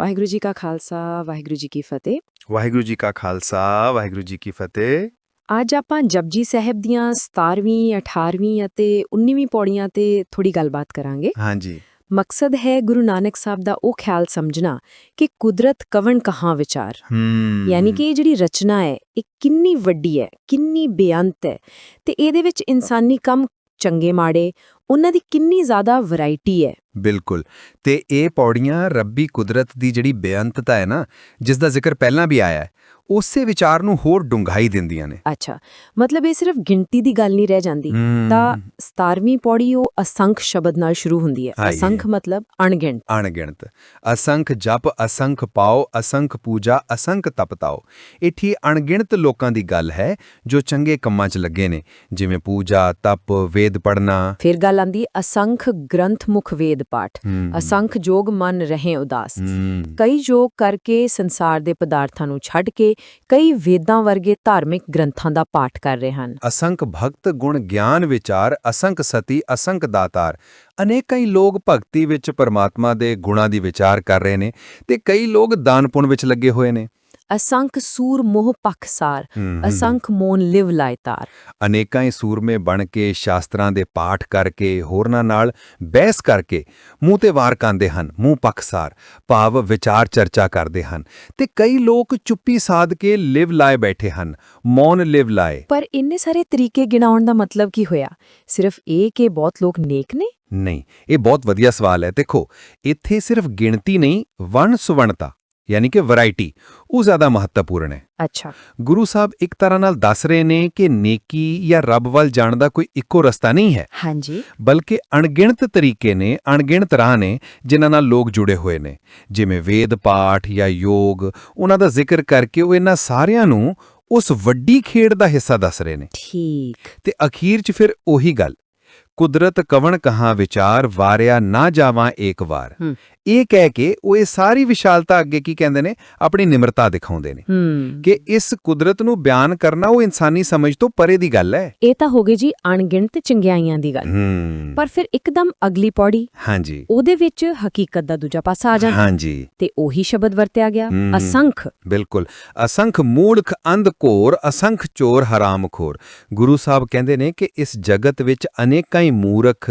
ਵਾਹਿਗੁਰੂ ਜੀ ਕਾ ਖਾਲਸਾ ਵਾਹਿਗੁਰੂ ਜੀ ਕੀ ਫਤਿਹ। ਵਾਹਿਗੁਰੂ ਜੀ ਕਾ ਖਾਲਸਾ ਵਾਹਿਗੁਰੂ ਜੀ ਕੀ ਫਤਿਹ। ਅੱਜ ਆਪਾਂ ਜਪਜੀ ਸਾਹਿਬ ਦੀਆਂ 17ਵੀਂ 18ਵੀਂ ਅਤੇ 19ਵੀਂ ਪੌੜੀਆਂ ਤੇ ਥੋੜੀ ਗੱਲਬਾਤ ਕਰਾਂਗੇ। ਹਾਂਜੀ। ਮਕਸਦ ਹੈ ਗੁਰੂ ਨਾਨਕ ਸਾਹਿਬ ਦਾ ਉਹ ਖਿਆਲ ਸਮਝਣਾ ਕਿ ਕੁਦਰਤ ਕਵਣ ਕਹਾਂ ਵਿਚਾਰ। ਯਾਨੀ ਕਿ ਇਹ ਜਿਹੜੀ ਰਚਨਾ ਹੈ ਇਹ ਕਿੰਨੀ ਵੱਡੀ ਹੈ ਕਿੰਨੀ ਬੇਅੰਤ ਹੈ। ਤੇ ਇਹਦੇ ਵਿੱਚ ਇਨਸਾਨੀ ਕੰਮ ਚੰਗੇ ਮਾੜੇ, ਉਹਨਾਂ ਦੀ ਕਿੰਨੀ ਜ਼ਿਆਦਾ ਵੈਰਾਈਟੀ ਹੈ। ਬਿਲਕੁਲ। ਤੇ ਇਹ ਪੌੜੀਆਂ ਰੱਬੀ ਕੁਦਰਤ ਦੀ ਜਿਹੜੀ ਬੇਅੰਤਤਾ ਹੈ ਨਾ ਜਿਸ ਦਾ ਜ਼ਿਕਰ ਪਹਿਲਾਂ ਵੀ ਆਇਆ ਹੈ ਉਸੇ ਵਿਚਾਰ ਨੂੰ ਹੋਰ ਡੂੰਘਾਈ ਦਿੰਦੀਆਂ ਨੇ। ਅੱਛਾ ਮਤਲਬ ਇਹ ਸਿਰਫ ਗਿਣਤੀ ਦੀ ਗੱਲ ਨਹੀਂ ਰਹਿ ਜਾਂਦੀ। ਤਾਂ 17ਵੀਂ ਪੌੜੀ ਉਹ ਅਸੰਖ ਸ਼ਬਦ ਨਾਲ ਸ਼ੁਰੂ ਹੁੰਦੀ ਹੈ। ਅਸੰਖ ਮਤਲਬ ਅਣਗਿਣਤ। ਅਣਗਿਣਤ। ਅਸੰਖ ਜਪ ਅਸੰਖ ਪਾਓ ਅਸੰਖ ਪੂਜਾ ਅਸੰਖ ਤਪਤਾਓ ਇਠੀ ਅਣਗਿਣਤ ਲੋਕਾਂ ਦੀ ਗੱਲ ਹੈ ਜੋ ਚੰਗੇ ਕੰਮਾਂ 'ਚ ਲੱਗੇ ਨੇ ਜਿਵੇਂ ਪੂਜਾ ਤਪ ਵੇਦ ਪੜਨਾ ਫਿਰ ਗੱਲ ਆਂਦੀ ਅਸੰਖ ਗ੍ਰੰਥ ਮੁਖ ਵੇਦ ਪਾਠ। ਅਸੰਖ ਜੋਗ ਮਨ ਰਹੇ ਉਦਾਸ। ਕਈ ਯੋਗ ਕਰਕੇ ਸੰਸਾਰ ਦੇ ਪਦਾਰਥਾਂ ਨੂੰ ਛੱਡ ਕੇ ਕਈ ਵੇਦਾਂ ਵਰਗੇ ਧਾਰਮਿਕ ਗ੍ਰੰਥਾਂ ਦਾ ਪਾਠ ਕਰ ਰਹੇ ਹਨ। ਅਸੰਖ ਭਗਤ ਗੁਣ ਗਿਆਨ ਵਿਚਾਰ, ਅਸੰਖ ਸਤੀ, ਅਸੰਖ ਦਾਤਾਰ। ਅਨੇਕਾਂ ਹੀ ਲੋਕ ਭਗਤੀ ਵਿੱਚ ਪਰਮਾਤਮਾ ਦੇ ਗੁਣਾਂ ਦੀ ਵਿਚਾਰ ਕਰ ਰਹੇ ਨੇ ਤੇ ਕਈ ਲੋਕ ਦਾਨ ਪੁੰਨ ਵਿੱਚ ਲੱਗੇ ਹੋਏ ਨੇ। ਅਸੰਖ ਸੂਰ ਮੋਹ ਪਖਸਾਰ ਅਸੰਖ ਮੋਨ ਲਿਵ ਲਾਇਤਾਰ ਅਨੇਕਾਂ ਹੀ ਸੂਰਮੇ ਬਣ ਕੇ ਸ਼ਾਸਤਰਾਂ ਦੇ ਪਾਠ ਕਰਕੇ ਹੋਰਨਾਂ ਨਾਲ ਬਹਿਸ ਕਰਕੇ ਮੂੰਹ ਤੇ ਵਾਰ ਕਾਂਦੇ ਹਨ ਮੂੰਹ ਪੱਖਸਾਰ ਭਾਵ ਵਿਚਾਰ ਚਰਚਾ ਕਰਦੇ ਹਨ। ਤੇ ਕਈ ਲੋਕ ਚੁੱਪੀ ਸਾਧ ਕੇ ਲਿਵ ਲਾਏ ਬੈਠੇ ਹਨ ਮੌਨ ਲਿਵ ਲਾਏ ਪਰ ਇੰਨੇ ਸਾਰੇ ਤਰੀਕੇ ਗਿਣਾਉਣ ਦਾ ਮਤਲਬ ਕੀ ਹੋਇਆ? ਸਿਰਫ ਇਹ ਕਿ ਬਹੁਤ ਲੋਕ ਨੇਕ ਨੇ? ਨਹੀਂ ਇਹ ਬਹੁਤ ਵਧੀਆ ਸਵਾਲ ਹੈ। ਦੇਖੋ ਇੱਥੇ ਸਿਰਫ ਗਿਣਤੀ ਨਹੀਂ ਵੰਨ ਸੁਵਣਤਾ। ਯਾਨੀ ਕਿ ਵੈਰਾਈਟੀ ਉਹ ਜ਼ਿਆਦਾ ਮਹੱਤਵਪੂਰਨ ਹੈ। ਅੱਛਾ। ਗੁਰੂ ਸਾਹਿਬ ਇੱਕ ਤਰ੍ਹਾਂ ਨਾਲ ਦੱਸ ਰਹੇ ਨੇ ਕਿ ਨੇਕੀ ਜਾਂ ਰੱਬ ਵੱਲ ਜਾਣ ਦਾ ਕੋਈ ਇੱਕੋ ਰਸਤਾ ਨਹੀਂ ਹੈ। ਹਾਂਜੀ। ਬਲਕਿ ਅਣਗਿਣਤ ਤਰੀਕੇ ਨੇ ਅਣਗਿਣਤ ਰਾਹ ਨੇ ਜਿਨ੍ਹਾਂ ਨਾਲ ਲੋਕ ਜੁੜੇ ਹੋਏ ਨੇ। ਜਿਵੇਂ ਵੇਦ ਪਾਠ ਜਾਂ ਯੋਗ ਉਹਨਾਂ ਦਾ ਜ਼ਿਕਰ ਕਰਕੇ ਉਹ ਇਹਨਾਂ ਸਾਰਿਆਂ ਨੂੰ ਉਸ ਵੱਡੀ ਖੇਡ ਦਾ ਹਿੱਸਾ ਦੱਸ ਰਹੇ ਨੇ। ਠੀਕ। ਤੇ ਅਖੀਰ 'ਚ ਫਿਰ ਉਹੀ ਗੱਲ। ਕੁਦਰਤ ਕਵਣ ਕਹਾਂ ਵਿਚਾਰ ਵਾਰਿਆ ਨਾ ਜਾਵਾਂ ਏਕ ਵਾਰ। ਇਹ ਕਹਿ ਕੇ ਉਹ ਇਹ ਸਾਰੀ ਵਿਸ਼ਾਲਤਾ ਅੱਗੇ ਕੀ ਕਹਿੰਦੇ ਨੇ? ਆਪਣੀ ਨਿਮਰਤਾ ਦਿਖਾਉਂਦੇ ਨੇ। ਕਿ ਇਸ ਕੁਦਰਤ ਨੂੰ ਬਿਆਨ ਕਰਨਾ ਉਹ ਇਨਸਾਨੀ ਸਮਝ ਤੋਂ ਪਰੇ ਦੀ ਗੱਲ ਹੈ। ਇਹ ਤਾਂ ਹੋ ਗਈ ਜੀ ਅਣਗਿਣਤ ਚੰਗਿਆਈਆਂ ਦੀ ਗੱਲ। ਪਰ ਫਿਰ ਇੱਕਦਮ ਅਗਲੀ ਪੌੜੀ ਹਾਂਜੀ। ਉਹਦੇ ਵਿੱਚ ਹਕੀਕਤ ਦਾ ਦੂਜਾ ਪਾਸਾ ਆ ਜਾਂਦਾ। ਹਾਂਜੀ। ਤੇ ਉਹੀ ਸ਼ਬਦ ਵਰਤਿਆ ਗਿਆ। ਅਸੰਖ। ਬਿਲਕੁਲ। ਅਸੰਖ ਮੂਲਖ ਅੰਧ ਘੋਰ ਅਸੰਖ ਚੋਰ ਹਰਾਮਖੋਰ ਗੁਰੂ ਸਾਹਿਬ ਕਹਿੰਦੇ ਨੇ ਕਿ ਇਸ ਜਗਤ ਵਿੱਚ ਅਨੇਕਾਂ ਹੀ ਮੂਰਖ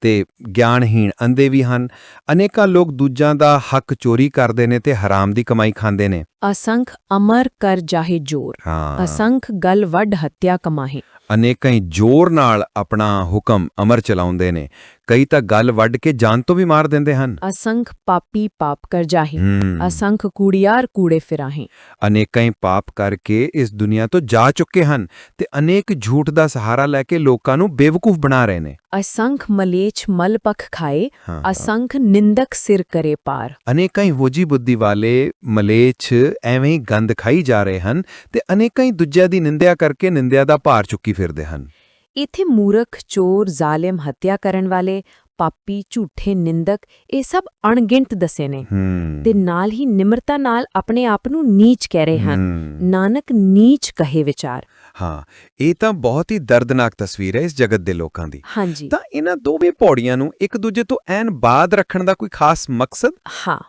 ਤੇ ਗਿਆਨਹੀਣ ਅੰਧੇ ਵੀ ਹਨ। ਅਨੇਕਾਂ ਲੋਕ ਦੂਜਿਆਂ ਦਾ ਹੱਕ ਚੋਰੀ ਕਰਦੇ ਨੇ ਤੇ ਹਰਾਮ ਦੀ ਕਮਾਈ ਖਾਂਦੇ ਨੇ। ਅਸੰਖ ਅਮਰ ਕਰ ਜਾਹੇ ਜੋਰ। ਅਸੰਖ ਗਲ ਵੱਡ ਹੱਤਿਆ ਕਮਾਹੇ। ਅਨੇਕਾਂ ਹੀ ਜ਼ੋਰ ਨਾਲ ਆਪਣਾ ਹੁਕਮ ਅਮਰ ਚਲਾਉਂਦੇ ਨੇ। ਕਈ ਤਾਂ ਗੱਲ ਵੱਢ ਕੇ ਜਾਨ ਤੋਂ ਵੀ ਮਾਰ ਦਿੰਦੇ ਹਨ। ਅਸੰਖ ਪਾਪੀ ਪਾਪ ਕਰ ਜਾਹੇ। ਅਸੰਖ ਕੂੜਿਆਰ ਕੂੜੇ ਫਿਰਾਹੇ। ਅਨੇਕਾਂ ਹੀ ਪਾਪ ਕਰਕੇ ਇਸ ਦੁਨੀਆ ਤੋਂ ਜਾ ਚੁੱਕੇ ਹਨ ਤੇ ਅਨੇਕ ਝੂਠ ਦਾ ਸਹਾਰਾ ਲੈ ਕੇ ਲੋਕਾਂ ਨੂੰ ਬੇਵਕੂਫ ਬਣਾ ਰਹੇ ਨੇ। ਅਸੰਖ ਮਲੇਛ ਮਲ ਪਖ ਖਾਏ। ਅਸੰਖ ਨਿੰਦਕ ਸਿਰ ਕਰੇ ਪਾਰ। ਅਨੇਕਾਂ ਹੀ ਵੋਜੀ ਬੁੱਧੀ ਵਾਲੇ ਮਲੇਛ ਐਵੇਂ ਹੀ ਗੰਦ ਖਾਈ ਜਾ ਰਹੇ ਹਨ ਤੇ ਅਨੇਕਾਂ ਹੀ ਦੂਜਿਆਂ ਦੀ ਨਿੰਦਿਆ ਕਰਕੇ ਨਿੰਦਿਆ ਦਾ ਭਾਰ ਚੁੱਕੀ ਫਿਰਦੇ ਹਨ। ਇਥੇ ਮੂਰਖ ਚੋਰ ਜ਼ਾਲਿਮ ਹੱਤਿਆ ਕਰਨ ਵਾਲੇ ਪਾਪੀ ਝੂਠੇ ਨਿੰਦਕ ਇਹ ਸਭ ਅਣਗਿਣਤ ਦੱਸੇ ਨੇ ਤੇ ਨਾਲ ਹੀ ਨਿਮਰਤਾ ਨਾਲ ਆਪਣੇ ਆਪ ਨੂੰ ਨੀਚ ਕਹਿ ਰਹੇ ਹਨ। ਨਾਨਕ ਨੀਚ ਕਹੇ ਵਿਚਾਰ। ਹਾਂ ਇਹ ਤਾਂ ਬਹੁਤ ਹੀ ਦਰਦਨਾਕ ਤਸਵੀਰ ਹੈ ਇਸ ਜਗਤ ਦੇ ਲੋਕਾਂ ਦੀ। ਹਾਂਜੀ। ਤਾਂ ਇਹਨਾਂ ਦੋਵੇਂ ਪੌੜੀਆਂ ਨੂੰ ਇੱਕ ਦੂਜੇ ਤੋਂ ਐਨ ਬਾਅਦ ਰੱਖਣ ਦਾ ਕੋਈ ਖਾਸ ਮਕਸਦ? ਹਾਂ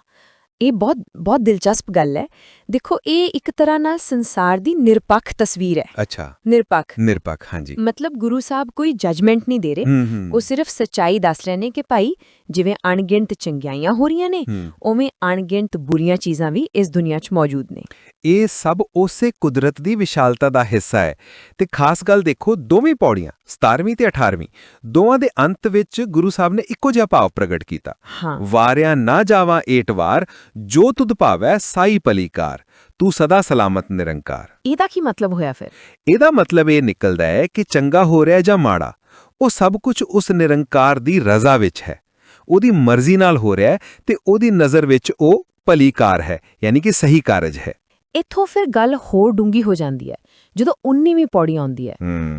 ਇਹ ਬਹੁਤ ਬਹੁਤ ਦਿਲਚਸਪ ਗੱਲ ਹੈ ਦੇਖੋ ਇਹ ਇੱਕ ਤਰ੍ਹਾਂ ਨਾਲ ਸੰਸਾਰ ਦੀ ਨਿਰਪੱਖ ਤਸਵੀਰ ਹੈ। ਅੱਛਾ। ਨਿਰਪੱਖ। ਨਿਰਪੱਖ ਹਾਂਜੀ। ਮਤਲਬ ਗੁਰੂ ਸਾਹਿਬ ਕੋਈ ਜਜਮੈਂਟ ਨਹੀਂ ਦੇ ਰਹੇ। ਉਹ ਸਿਰਫ ਸੱਚਾਈ ਦੱਸ ਰਹੇ ਨੇ ਕਿ ਭਾਈ ਜਿਵੇਂ ਅਣਗਿਣਤ ਚੰਗਿਆਈਆਂ ਹੋ ਰਹੀਆਂ ਨੇ। ਉਵੇਂ ਅਣਗਿਣਤ ਬੁਰੀਆਂ ਚੀਜ਼ਾਂ ਵੀ ਇਸ ਦੁਨੀਆ 'ਚ ਮੌਜੂਦ ਨੇ। ਇਹ ਸਭ ਉਸੇ ਕੁਦਰਤ ਦੀ ਵਿਸ਼ਾਲਤਾ ਦਾ ਹਿੱਸਾ ਹੈ। ਤੇ ਖਾਸ ਗੱਲ ਦੇਖੋ ਦੋਵੇਂ ਪੌੜੀਆਂ 17ਵੀਂ ਤੇ 18ਵੀਂ ਦੋਵਾਂ ਦੇ ਅੰਤ ਵਿੱਚ ਗੁਰੂ ਸਾਹਿਬ ਨੇ ਇੱਕੋ ਜਿਹਾ ਭਾਵ ਪ੍ਰਗਟ ਕੀਤਾ। ਵਾਰਿਆ ਨਾ ਜਾਵਾਂ ਏਟਵਾਰ ਜੋ ਤੁਧ ਭਾਵੈ ਸਾਈ ਪਲੀਕਾਰ ਤੂੰ ਸਦਾ ਸਲਾਮਤ ਨਿਰੰਕਾਰ। ਇਹਦਾ ਕੀ ਮਤਲਬ ਹੋਇਆ ਫਿਰ? ਇਹਦਾ ਮਤਲਬ ਇਹ ਨਿਕਲਦਾ ਹੈ ਕਿ ਚੰਗਾ ਹੋ ਰਿਹਾ ਜਾਂ ਮਾੜਾ ਉਹ ਸਭ ਕੁਝ ਉਸ ਨਿਰੰਕਾਰ ਦੀ ਰਜ਼ਾ ਵਿੱਚ ਹੈ। ਉਹਦੀ ਮਰਜ਼ੀ ਨਾਲ ਹੋ ਰਿਹਾ ਹੈ ਤੇ ਉਹਦੀ ਨਜ਼ਰ ਵਿੱਚ ਉਹ ਭਲੀਕਾਰ ਹੈ ਯਾਨੀ ਕਿ ਸਹੀ ਕਾਰਜ ਹੈ। ਇੱਥੋਂ ਫਿਰ ਗੱਲ ਹੋਰ ਡੂੰਗੀ ਹੋ ਜਾਂਦੀ ਹੈ ਜਦੋਂ 19ਵੀਂ ਪੌੜੀ ਆਉਂਦੀ ਹੈ।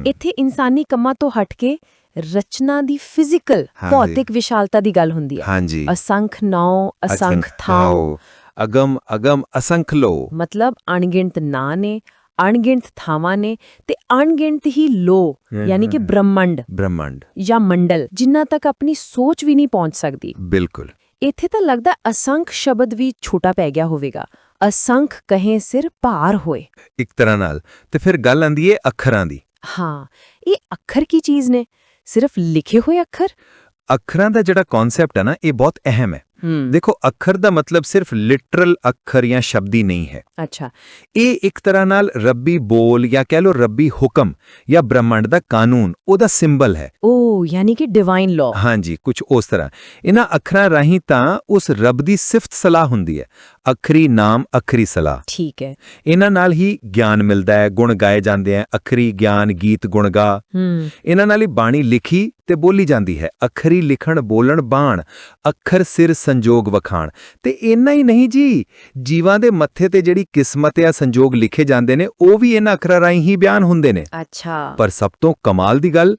ਇੱਥੇ ਇਨਸਾਨੀ ਕੰਮਾਂ ਤੋਂ ਹਟ ਕੇ ਰਚਨਾ ਦੀ ਫਿਜ਼ੀਕਲ। ਭੌਤਿਕ ਵਿਸ਼ਾਲਤਾ ਦੀ ਗੱਲ ਹੁੰਦੀ ਹੈ। ਅਸੰਖ ਨੌ ਅਸੰਖ ਥਾਉ। ਅਗਮ ਅਗਮ ਅਸੰਖ ਲੋ। ਮਤਲਬ ਅਣਗਿਣਤ ਨਾਂ ਨੇ ਅਣਗਿਣਤ ਥਾਵਾਂ ਨੇ ਤੇ ਅਣਗਿਣਤ ਹੀ ਲੋ ਯਾਨੀ ਕਿ ਬ੍ਰਹਮੰਡ ਬ੍ਰਹਮੰਡ। ਜਾਂ ਮੰਡਲ ਜਿਨ੍ਹਾਂ ਤੱਕ ਆਪਣੀ ਸੋਚ ਵੀ ਨਹੀਂ ਪਹੁੰਚ ਸਕਦੀ। ਬਿਲਕੁਲ। ਇੱਥੇ ਤਾਂ ਲੱਗਦਾ ਅਸੰਖ ਸ਼ਬਦ ਵੀ ਛੋਟਾ ਪੈ ਗਿਆ ਹੋਵੇਗਾ। ਅਸੰਖ ਕਹੇ ਸਿਰ ਭਾਰ ਹੋਏ। ਇੱਕ ਤਰ੍ਹਾਂ ਨਾਲ। ਤੇ ਫਿਰ ਗੱਲ ਆਂਦੀ ਏ ਅੱਖਰਾਂ ਦੀ। ਹਾਂ ਇਹ ਅੱਖਰ ਕੀ ਚੀਜ਼ ਨੇ? ਸਿਰਫ ਲਿਖੇ ਹੋਏ ਅੱਖਰ? ਅੱਖਰਾਂ ਦਾ ਜਿਹੜਾ ਕਨਸੈਪਟ ਹੈ ਨਾ ਇਹ ਬਹੁਤ ਅਹਿਮ ਹੂੰ। ਦੇਖੋ ਅੱਖਰ ਦਾ ਮਤਲਬ ਸਿਰਫ ਲਿਟਰਲ ਅੱਖਰ ਜਾਂ ਸ਼ਬਦੀ ਨਹੀਂ ਹੈ। ਅੱਛਾ। ਇਹ ਇੱਕ ਤਰ੍ਹਾਂ ਨਾਲ ਰੱਬੀ ਬੋਲ ਜਾਂ ਕਹਿ ਲਓ ਰੱਬੀ ਹੁਕਮ ਜਾਂ ਬ੍ਰਹਮੰਡ ਦਾ ਕਾਨੂੰਨ ਉਹਦਾ ਸਿੰਬਲ ਹੈ। ਉਹ ਯਾਨੀ ਕਿ ਡਿਵਾਈਨ ਲਾਅ ਹਾਂਜੀ ਕੁਝ ਉਸ ਤਰ੍ਹਾਂ। ਇਹਨਾਂ ਅੱਖਰਾਂ ਰਾਹੀਂ ਤਾਂ ਉਸ ਰੱਬ ਦੀ ਸਿਫਤ ਸਲਾਹ ਹੁੰਦੀ ਹੈ। ਅੱਖਰੀ ਨਾਮ ਅੱਖਰੀ ਸਲਾਹ। ਠੀਕ ਹੈ। ਇਹਨਾਂ ਨਾਲ ਹੀ ਗਿਆਨ ਮਿਲਦਾ ਹੈ ਗੁਣ ਗਾਏ ਜਾਂਦੇ ਹੈ। ਅੱਖਰੀ ਗਿਆਨ ਗੀਤ ਗੁਣ ਗਾ। ਇਹਨਾਂ ਨਾਲ ਹੀ ਬਾਣੀ ਲਿਖੀ ਤੇ ਬੋਲੀ ਜਾਂਦੀ ਹੈ। ਅੱਖਰੀ ਲਿਖਣ ਬੋਲਣ ਬਾਣ ਅੱਖਰ ਸਿਰ ਸੰਜੋਗ ਵਖਾਣ। ਤੇ ਇੰਨਾ ਹੀ ਨਹੀਂ ਜੀ ਜੀਵਾਂ ਦੇ ਮੱਥੇ ਤੇ ਜਿਹੜੀ ਕਿਸਮਤ ਜਾਂ ਸੰਜੋਗ ਲਿਖੇ ਜਾਂਦੇ ਨੇ ਉਹ ਵੀ ਇਹਨਾਂ ਅੱਖਰਾਂ ਰਾਹੀਂ ਹੀ ਬਿਆਨ ਹੁੰਦੇ ਨੇ। ਅੱਛਾ। ਪਰ ਸਭ ਤੋਂ ਕਮਾਲ ਦੀ ਗੱਲ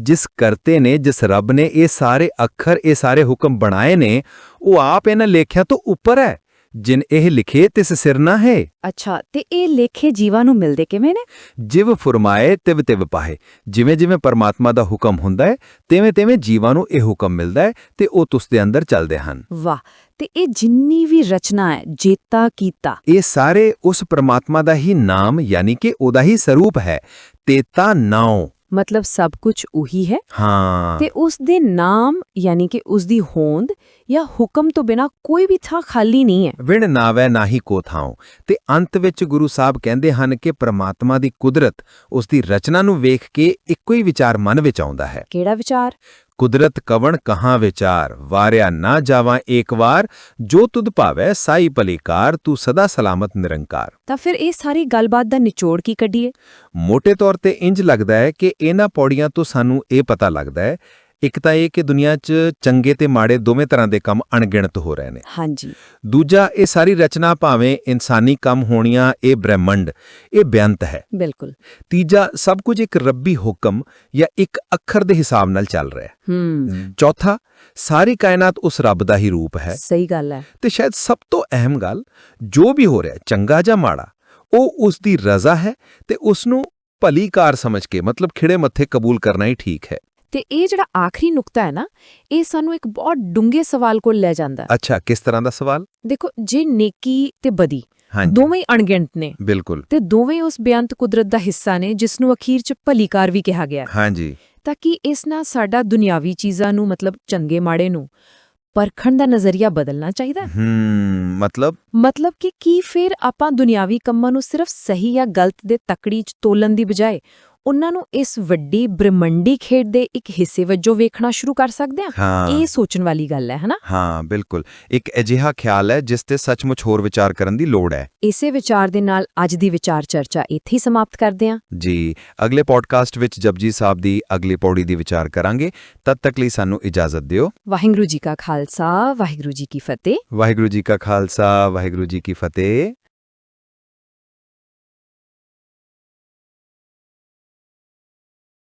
ਜਿਸ ਕਰਤੇ ਨੇ ਜਿਸ ਰੱਬ ਨੇ ਇਹ ਸਾਰੇ ਅੱਖਰ ਇਹ ਸਾਰੇ ਹੁਕਮ ਬਣਾਏ ਨੇ ਉਹ ਆਪ ਇਹਨਾਂ ਲੇਖਿਆਂ ਤੋਂ ਉੱਪਰ ਹੈ। ਜਿਨ ਇਹ ਲਿਖੇ ਤਿਸ ਸਿਰ ਨਾ ਹੈ। ਅੱਛਾ ਤੇ ਇਹ ਲੇਖੇ ਜੀਵਾਂ ਨੂੰ ਮਿਲਦੇ ਕਿਵੇਂ ਨੇ? ਜਿਵ ਫਰਮਾਏ ਤਿਵ ਤਿਵ ਪਾਹੇ। ਜਿਵੇਂ ਜਿਵੇਂ ਪਰਮਾਤਮਾ ਦਾ ਹੁਕਮ ਹੁੰਦਾ ਹੈ ਤਿਵੇਂ ਤਿਵੇਂ ਜੀਵਾਂ ਨੂੰ ਇਹ ਹੁਕਮ ਮਿਲਦਾ ਹੈ ਤੇ ਉਹ ਤੁਸ ਦੇ ਅੰਦਰ ਚੱਲਦੇ ਹਨ। ਵਾਹ ਤੇ ਇਹ ਜਿੰਨੀ ਵੀ ਰਚਨਾ ਹੈ ਜੇਤਾ ਕੀਤਾ। ਇਹ ਸਾਰੇ ਉਸ ਪਰਮਾਤਮਾ ਦਾ ਹੀ ਨਾਮ ਯਾਨੀ ਕਿ ਉਹਦਾ ਹੀ ਸਰੂਪ ਹੈ। ਤੇਤਾ ਨਾਉ। ਮਤਲਬ ਸਭ ਕੁਝ ਉਹੀ ਹੈ? ਹਾਂ। ਤੇ ਉਸ ਦੇ ਨਾਮ ਯਾਨੀ ਕਿ ਉਸ ਦੀ ਹੋਂਦ ਜਾਂ ਹੁਕਮ ਤੋਂ ਬਿਨਾ ਕੋਈ ਵੀ ਥਾਂ ਖਾਲੀ ਨਹੀਂ ਹੈ। ਵਿਣ ਨਾਵੈ ਨਾਹੀ ਕੋ ਥਾਉ। ਤੇ ਅੰਤ ਵਿੱਚ ਗੁਰੂ ਸਾਹਿਬ ਕਹਿੰਦੇ ਹਨ ਕਿ ਪ੍ਰਮਾਤਮਾ ਦੀ ਕੁਦਰਤ ਉਸ ਦੀ ਰਚਨਾ ਨੂੰ ਵੇਖ ਕੇ ਇੱਕੋ ਹੀ ਵਿਚਾਰ ਮਨ ਵਿੱਚ ਆਉਂਦਾ ਹੈ। ਕਿਹੜਾ ਵਿਚਾਰ? ਕੁਦਰਤ ਕਵਣ ਕਹਾਂ ਵਿਚਾਰ? ਵਾਰਿਆ ਨਾ ਜਾਵਾਂ ਏਕ ਵਾਰ ਜੋ ਤੁਧ ਭਾਵੈ ਸਾਈ ਭਲੀਕਾਰ ਤੂੰ ਸਦਾ ਸਲਾਮਤ ਨਿਰੰਕਾਰ। ਤਾਂ ਫਿਰ ਇਹ ਸਾਰੀ ਗੱਲਬਾਤ ਦਾ ਨਿਚੋੜ ਕੀ ਕੱਢੀਏ? ਮੋٹے ਤੌਰ ਤੇ ਇੰਜ ਲੱਗਦਾ ਹੈ ਕਿ ਇਹਨਾਂ ਪੌੜੀਆਂ ਤੋਂ ਸਾਨੂੰ ਇਹ ਪਤਾ ਲੱਗਦਾ ਹੈ ਇੱਕ ਤਾਂ ਇਹ ਕਿ ਦੁਨੀਆ 'ਚ ਚੰਗੇ ਤੇ ਮਾੜੇ ਦੋਵੇਂ ਤਰ੍ਹਾਂ ਦੇ ਕੰਮ ਅਣਗਿਣਤ ਹੋ ਰਹੇ ਨੇ। ਹਾਂਜੀ। ਦੂਜਾ ਇਹ ਸਾਰੀ ਰਚਨਾ ਭਾਵੇਂ ਇਨਸਾਨੀ ਕੰਮ ਹੋਣੀਆਂ ਇਹ ਬ੍ਰਹਿਮੰਡ ਇਹ ਬੇਅੰਤ ਹੈ। ਬਿਲਕੁਲ। ਤੀਜਾ ਸਭ ਕੁਝ ਇੱਕ ਰੱਬੀ ਹੁਕਮ ਜਾਂ ਇੱਕ ਅੱਖਰ ਦੇ ਹਿਸਾਬ ਨਾਲ ਚੱਲ ਰਿਹਾ ਹੈ। ਹੂੰ। ਚੌਥਾ ਸਾਰੀ ਕਾਇਨਾਤ ਉਸ ਰੱਬ ਦਾ ਹੀ ਰੂਪ ਹੈ। ਸਹੀ ਗੱਲ ਹੈ। ਤੇ ਸ਼ਾਇਦ ਸਭ ਤੋਂ ਅਹਿਮ ਗੱਲ ਜੋ ਵੀ ਹੋ ਰਿਹਾ ਚੰਗਾ ਜਾਂ ਮਾੜਾ ਉਹ ਉਸ ਦੀ ਰਜ਼ਾ ਹੈ ਤੇ ਉਸ ਨੂੰ ਭਲੀ ਕਾਰ ਸਮਝ ਕੇ ਮਤਲਬ ਖਿੜੇ ਮੱਥੇ ਕਬੂਲ ਕਰਨਾ ਹੀ ਠੀਕ ਹੈ। ਤੇ ਇਹ ਜਿਹੜਾ ਆਖਰੀ ਨੁਕਤਾ ਹੈ ਨਾ ਇਹ ਸਾਨੂੰ ਇੱਕ ਬਹੁਤ ਡੂੰਘੇ ਸਵਾਲ ਕੋਲ ਲੈ ਜਾਂਦਾ ਹੈ। ਅੱਛਾ ਕਿਸ ਤਰ੍ਹਾਂ ਦਾ ਸਵਾਲ ਦੇਖੋ ਜੇ ਨੇਕੀ ਤੇ ਬਦੀ ਦੋਵੇਂ ਅਣਗਿਣਤ ਨੇ ਬਿਲਕੁਲ ਤੇ ਦੋਵੇਂ ਉਸ ਬੇਅੰਤ ਕੁਦਰਤ ਦਾ ਹਿੱਸਾ ਨੇ ਜਿਸ ਨੂੰ ਅਖੀਰ 'ਚ ਭਲੀਕਾਰ ਵੀ ਕਿਹਾ ਗਿਆ ਹੈ। ਹਾਂਜੀ ਤਾਂ ਕਿ ਇਸ ਨਾਲ ਸਾਡਾ ਦੁਨਿਆਵੀ ਚੀਜ਼ਾਂ ਨੂੰ ਮਤਲਬ ਚੰਗੇ ਮਾੜੇ ਨੂੰ ਪਰਖਣ ਦਾ ਨਜ਼ਰੀਆ ਬਦਲਣਾ ਚਾਹੀਦਾ। ਹੂੰ ਮਤਲਬ ਮਤਲਬ ਕਿ ਕੀ ਫਿਰ ਆਪਾਂ ਦੁਨਿਆਵੀ ਕੰਮਾਂ ਨੂੰ ਸਿਰਫ ਸਹੀ ਜਾਂ ਗਲਤ ਦੇ ਤਕੜੀ 'ਚ ਤੋਲਣ ਦੀ ਬਜਾਏ ਉਹਨਾਂ ਨੂੰ ਇਸ ਵੱਡੀ ਬ੍ਰਹਮੰਡੀ ਖੇਡ ਦੇ ਇੱਕ ਹਿੱਸੇ ਵਜੋਂ ਵੇਖਣਾ ਸ਼ੁਰੂ ਕਰ ਸਕਦੇ ਹਾਂ। ਇਹ ਸੋਚਣ ਵਾਲੀ ਗੱਲ ਹੈ ਹਨਾ? ਹਾਂ ਬਿਲਕੁਲ। ਇੱਕ ਅਜਿਹਾ ਖਿਆਲ ਹੈ ਜਿਸ ਤੇ ਸੱਚਮੁੱਚ ਹੋਰ ਵਿਚਾਰ ਕਰਨ ਦੀ ਲੋੜ ਹੈ। ਇਸੇ ਵਿਚਾਰ ਦੇ ਨਾਲ ਅੱਜ ਦੀ ਵਿਚਾਰ ਚਰਚਾ ਇੱਥੇ ਹੀ ਸਮਾਪਤ ਕਰਦੇ ਹਾਂ। ਜੀ ਅਗਲੇ ਪੋਡਕਾਸਟ ਵਿੱਚ ਜਪਜੀ ਸਾਹਿਬ ਦੀ ਅਗਲੀ ਪੌੜੀ ਦੀ ਵਿਚਾਰ ਕਰਾਂਗੇ। ਤਦ ਤੱਕ ਲਈ ਸਾਨੂੰ ਇਜਾਜ਼ਤ ਦਿਓ। ਵਾਹਿਗੁਰੂ ਜੀ ਕਾ ਖਾਲਸਾ ਵਾਹਿਗੁਰੂ ਜੀ ਕੀ ਫਤਿਹ। ਵਾਹਿਗੁਰੂ ਜੀ ਕਾ ਖਾਲਸਾ ਵਾਹਿਗੁਰੂ ਜੀ ਕੀ ਫਤਿਹ।